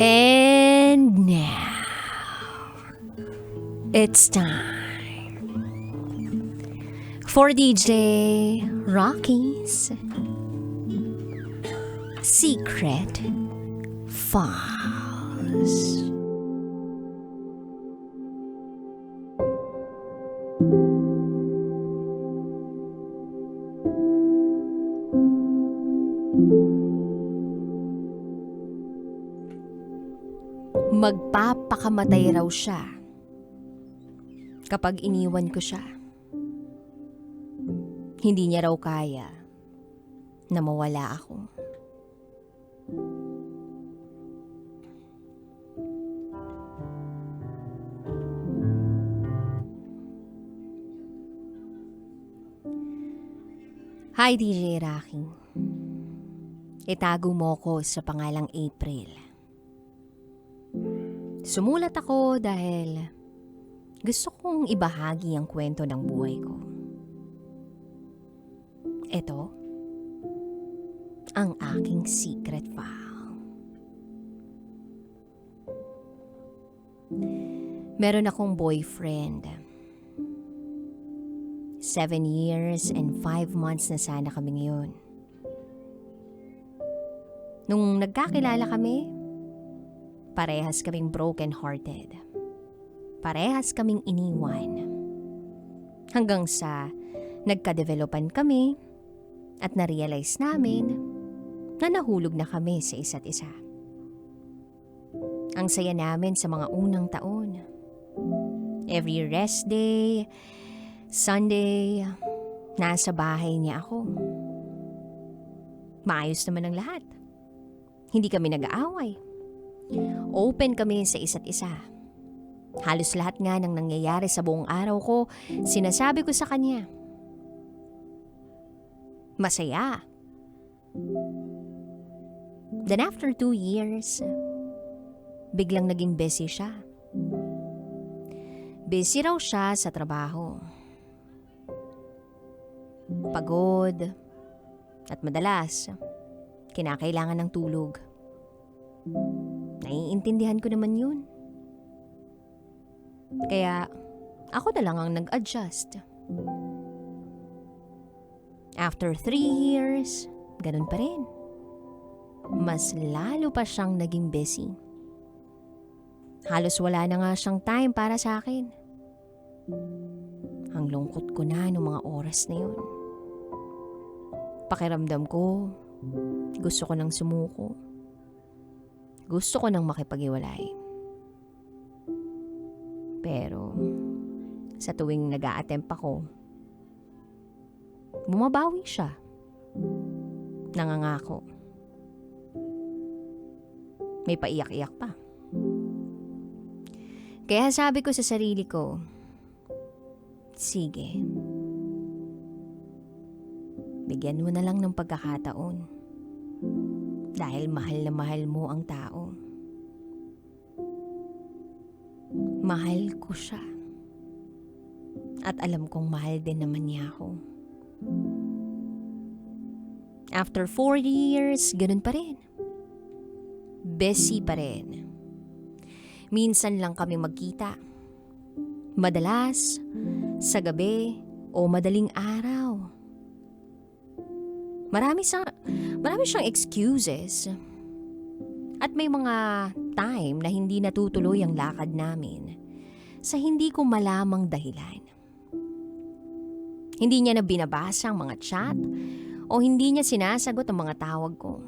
And now, it's time for DJ Rocky's Secret Files. Magpapakamatay raw siya kapag iniwan ko siya. Hindi niya raw kaya na mawala ako. Hi DJ Rocky. Itago mo ko sa pangalang April. Sumulat ako dahil gusto kong ibahagi ang kwento ng buhay ko. Ito, ang aking secret file. Meron akong boyfriend. Seven years and five months na sana kami ngayon. Nung nagkakilala kami, parehas kaming broken-hearted. Parehas kaming iniwan. Hanggang sa nagka-developan kami at na-realize namin na nahulog na kami sa isa't isa. Ang saya namin sa mga unang taon. Every rest day, Sunday, nasa bahay niya ako. Maayos naman ang lahat. Hindi kami nag-aaway. Open kami sa isa't isa. Halos lahat nga ng nangyayari sa buong araw ko, sinasabi ko sa kanya. Masaya. Then after two years, biglang naging busy siya. Busy raw siya sa trabaho. Pagod. At madalas, kinakailangan ng tulog. Naiintindihan ko naman yun. Kaya, ako na lang ang nag-adjust. After three years, ganun pa rin. Mas lalo pa siyang naging busy. Halos wala na nga siyang time para sa akin. Ang lungkot ko na noong mga oras na yun. Pakiramdam ko, gusto ko nang sumuko. Gusto ko nang makipag-iwalay. Pero, sa tuwing nag a ako, bumabawi siya. Nangangako. May paiyak-iyak pa. Kaya sabi ko sa sarili ko, sige. Bigyan mo na lang ng pagkakataon. Dahil mahal na mahal mo ang tao. Mahal ko siya. At alam kong mahal din naman niya ako. After four years, ganun pa rin. Busy pa rin. Minsan lang kami magkita. Madalas, sa gabi o madaling araw. Marami, sa, marami siyang excuses. At may mga time na hindi natutuloy ang lakad namin sa hindi ko malamang dahilan. Hindi niya na binabasa ang mga chat o hindi niya sinasagot ang mga tawag ko.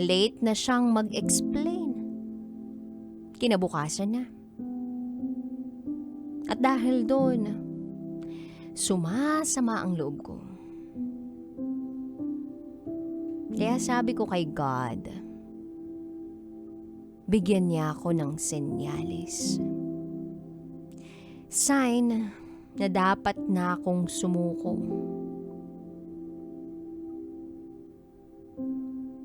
Late na siyang mag-explain. Kinabukasan na. At dahil doon, sumasama ang loob ko. Kaya sabi ko kay God, bigyan niya ako ng senyalis. Sign na dapat na akong sumuko.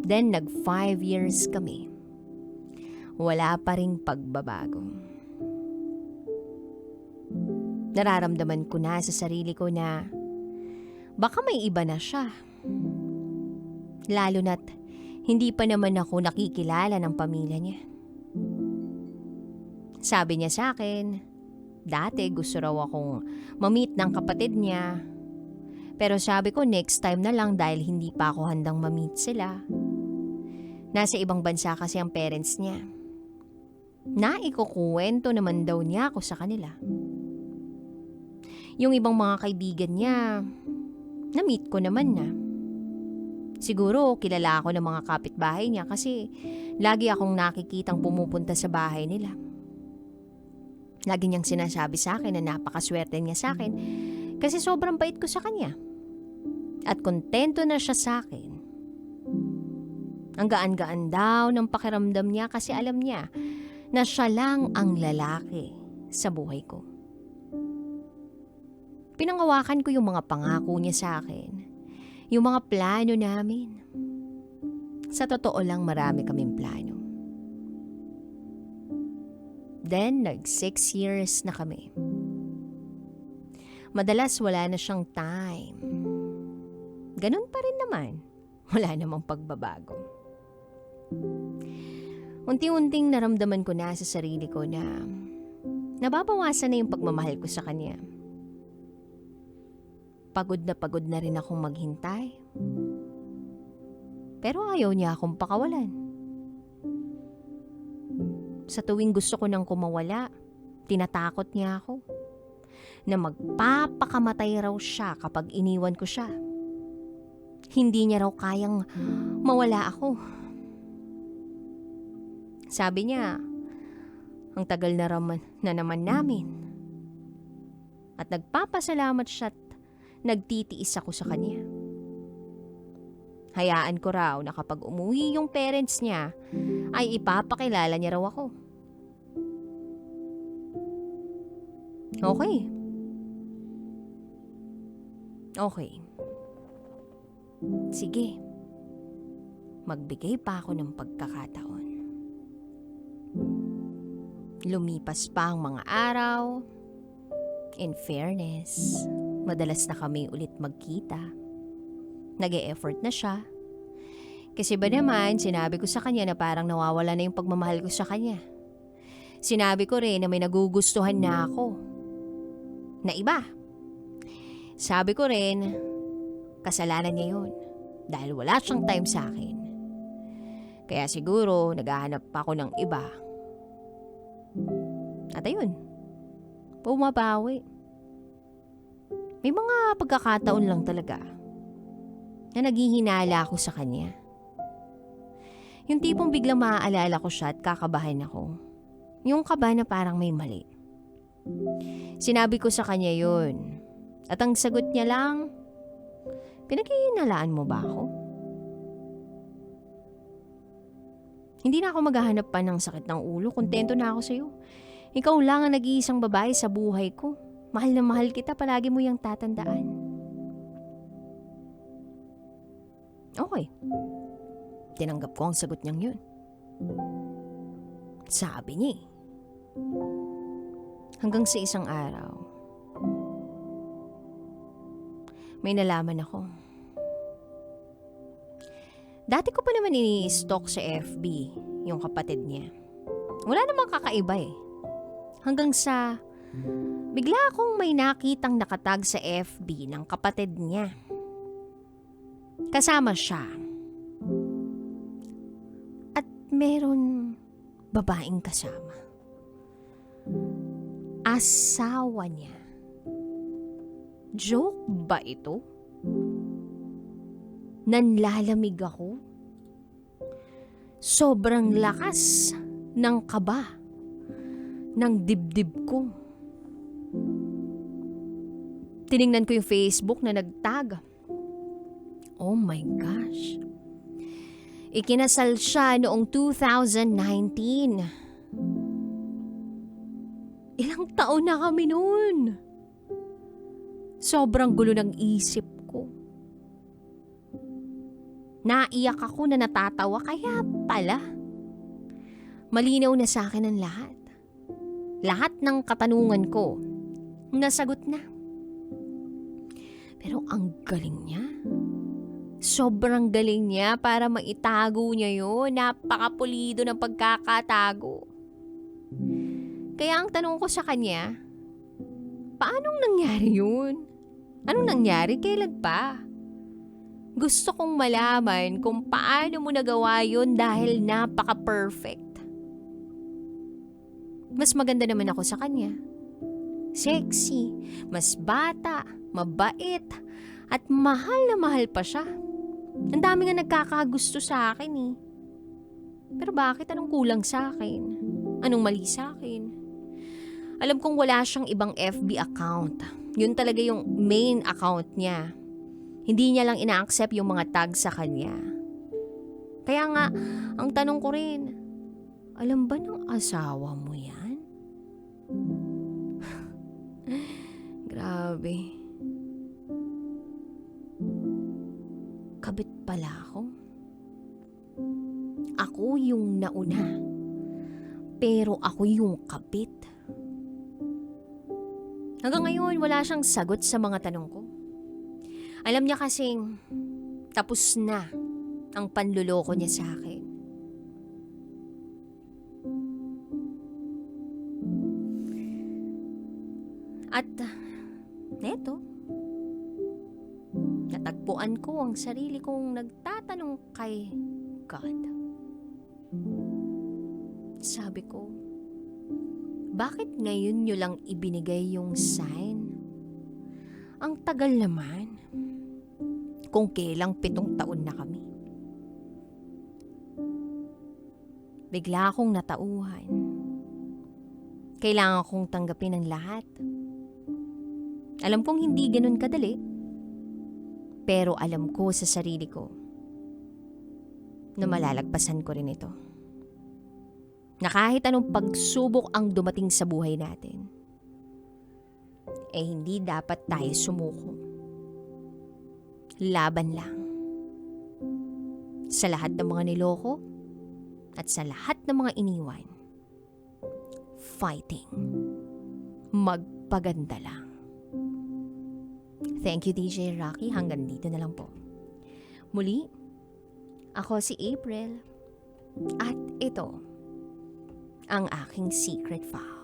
Then nag five years kami. Wala pa ring pagbabago. Nararamdaman ko na sa sarili ko na Baka may iba na siya. Lalo na't hindi pa naman ako nakikilala ng pamilya niya. Sabi niya sa akin, dati gusto raw akong mamit ng kapatid niya. Pero sabi ko next time na lang dahil hindi pa ako handang mamit sila. Nasa ibang bansa kasi ang parents niya. Naikukuwento naman daw niya ako sa kanila. Yung ibang mga kaibigan niya, na-meet ko naman na. Siguro kilala ako ng mga kapitbahay niya kasi lagi akong nakikitang pumupunta sa bahay nila. Lagi niyang sinasabi sa akin na napakaswerte niya sa akin kasi sobrang bait ko sa kanya. At kontento na siya sa akin. Ang gaan-gaan daw ng pakiramdam niya kasi alam niya na siya lang ang lalaki sa buhay ko. Pinangawakan ko yung mga pangako niya sa akin. Yung mga plano namin. Sa totoo lang marami kaming plano. Then, nag six years na kami. Madalas wala na siyang time. Ganun pa rin naman. Wala namang pagbabago. Unti-unting naramdaman ko na sa sarili ko na nababawasan na yung pagmamahal ko sa kanya. Pagod na pagod na rin akong maghintay. Pero ayaw niya akong pakawalan. Sa tuwing gusto ko nang kumawala, tinatakot niya ako na magpapakamatay raw siya kapag iniwan ko siya. Hindi niya raw kayang mawala ako. Sabi niya, ang tagal na raman na naman namin. At nagpapasalamat siya nagtitiis ako sa kanya. Hayaan ko raw na kapag umuwi yung parents niya, ay ipapakilala niya raw ako. Okay. Okay. Sige. Magbigay pa ako ng pagkakataon. Lumipas pa ang mga araw. In fairness, madalas na kami ulit magkita. nag effort na siya. Kasi ba naman, sinabi ko sa kanya na parang nawawala na yung pagmamahal ko sa kanya. Sinabi ko rin na may nagugustuhan na ako. Na iba. Sabi ko rin, kasalanan niya yun. Dahil wala siyang time sa akin. Kaya siguro, naghahanap pa ako ng iba. At ayun, pumabawi. May mga pagkakataon lang talaga na naghihinala ako sa kanya. Yung tipong biglang maaalala ko siya at kakabahan ako. Yung kaba na parang may mali. Sinabi ko sa kanya yun. At ang sagot niya lang, pinaghihinalaan mo ba ako? Hindi na ako maghahanap pa ng sakit ng ulo. Kontento na ako sa'yo. Ikaw lang ang nag-iisang babae sa buhay ko. Mahal na mahal kita, palagi mo yung tatandaan. Okay. Tinanggap ko ang sagot niyang yun. Sabi niya eh. Hanggang sa isang araw, may nalaman ako. Dati ko pa naman ini-stalk sa FB yung kapatid niya. Wala namang kakaiba eh. Hanggang sa bigla akong may nakitang nakatag sa FB ng kapatid niya. Kasama siya. At meron babaeng kasama. Asawa niya. Joke ba ito? Nanlalamig ako. Sobrang lakas ng kaba ng dibdib ko. Tiningnan ko yung Facebook na nagtag. Oh my gosh. Ikinasal siya noong 2019. Ilang taon na kami noon. Sobrang gulo ng isip ko. Naiyak ako na natatawa kaya pala. Malinaw na sa akin ang lahat. Lahat ng katanungan ko, nasagot na. Pero ang galing niya. Sobrang galing niya para maitago niya yun. Napakapulido ng pagkakatago. Kaya ang tanong ko sa kanya, paanong nangyari yun? Anong nangyari? Kailan pa? Gusto kong malaman kung paano mo nagawa yun dahil napaka-perfect. Mas maganda naman ako sa kanya. Sexy, mas bata, mabait, at mahal na mahal pa siya. Ang dami nga nagkakagusto sa akin eh. Pero bakit anong kulang sa akin? Anong mali sa akin? Alam kong wala siyang ibang FB account. Yun talaga yung main account niya. Hindi niya lang ina-accept yung mga tag sa kanya. Kaya nga, ang tanong ko rin, alam ba ng asawa mo yan? Grabe. Kabit pala ako. Ako yung nauna. Pero ako yung kabit. Hanggang ngayon, wala siyang sagot sa mga tanong ko. Alam niya kasing tapos na ang panluloko niya sa akin. Ko ang sarili kong nagtatanong kay God. Sabi ko, bakit ngayon nyo lang ibinigay yung sign? Ang tagal naman. Kung kailang pitong taon na kami. Bigla akong natauhan. Kailangan kong tanggapin ang lahat. Alam kong hindi ganun kadali. Pero alam ko sa sarili ko na malalagpasan ko rin ito. Na kahit anong pagsubok ang dumating sa buhay natin, eh hindi dapat tayo sumuko. Laban lang. Sa lahat ng mga niloko at sa lahat ng mga iniwan, fighting. Magpaganda lang. Thank you DJ Rocky. Hanggang dito na lang po. Muli, ako si April. At ito, ang aking secret file.